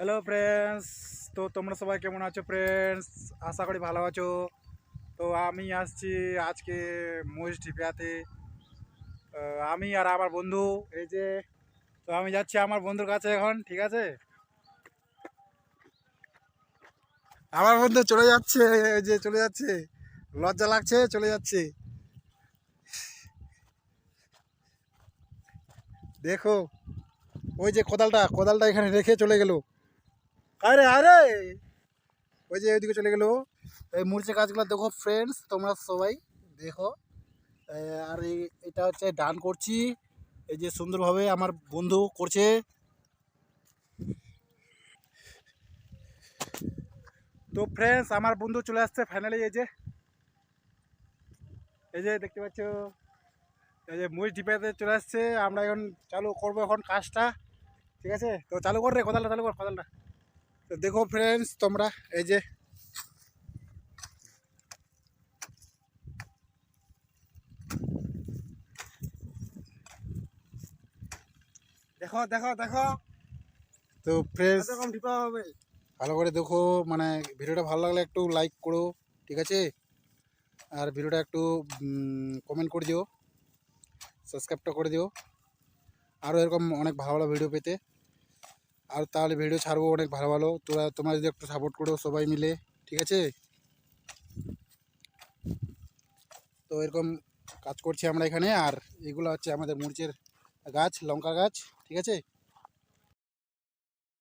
Hello friends তো তোমরা সবাই কেমন আছো ফ্রেন্ডস আশা করি ভালো আছো। তো আমি আসছি আজকে মহিষ টিপিয়াতে আমি আর আমার বন্ধু, এই যে, তো আমি যাচ্ছি আমার বন্ধুর কাছে এখন, ঠিক আছে? আমার বন্ধু চলে যাচ্ছে, এই যে চলে যাচ্ছে। লজ্জা লাগছে, চলে যাচ্ছে। দেখো, ওই যে কোদালটা কোদালটা এখানে রেখে চলে গেল। আরে আরে! ওই যে ওইদিকে চলে গেল। এই মূর্তি গাছগুলো দেখো ফ্রেন্ডস তোমরা সবাই দেখো। আর এটা হচ্ছে ডান করছি। এই যে সুন্দরভাবে আমার বন্ধু করছে। তো ফ্রেন্ডস আমার বন্ধু চলে আসছে ফাইনালি এই যে। এই যে দেখতে পাচ্ছ। এই যে মুই ডিপেতে চলে আসছে। আমরা এখন চালু করব এখন কাজটা। ঠিক আছে? তো চালু কর রে, কোদালটা, চালু কর, কোদালটা। তো দেখো ফ্রেন্ডস তোমরা এই যে দেখো দেখো দেখো। তো ফ্রেন্ডস হবে। ভালো করে দেখো মানে ভিডিওটা ভালো লাগলে একটু লাইক করো ঠিক আছে? আর ভিডিওটা একটু কমেন্ট করে দিও সাবস্ক্রাইবটা করে দিও। আরও এরকম অনেক ভালো ভালো ভিডিও পেতে। আর তাহলে ভিডিও ছাড়বো অনেক ভালো ভালো। তোরা, তোমরা যদি একটু সাপোর্ট করো সবাই মিলে, ঠিক আছে? তো এরকম কাজ করছি আমরা এখানে, আর এগুলো হচ্ছে আমাদের মরিচের গাছ লঙ্কা গাছ, ঠিক আছে?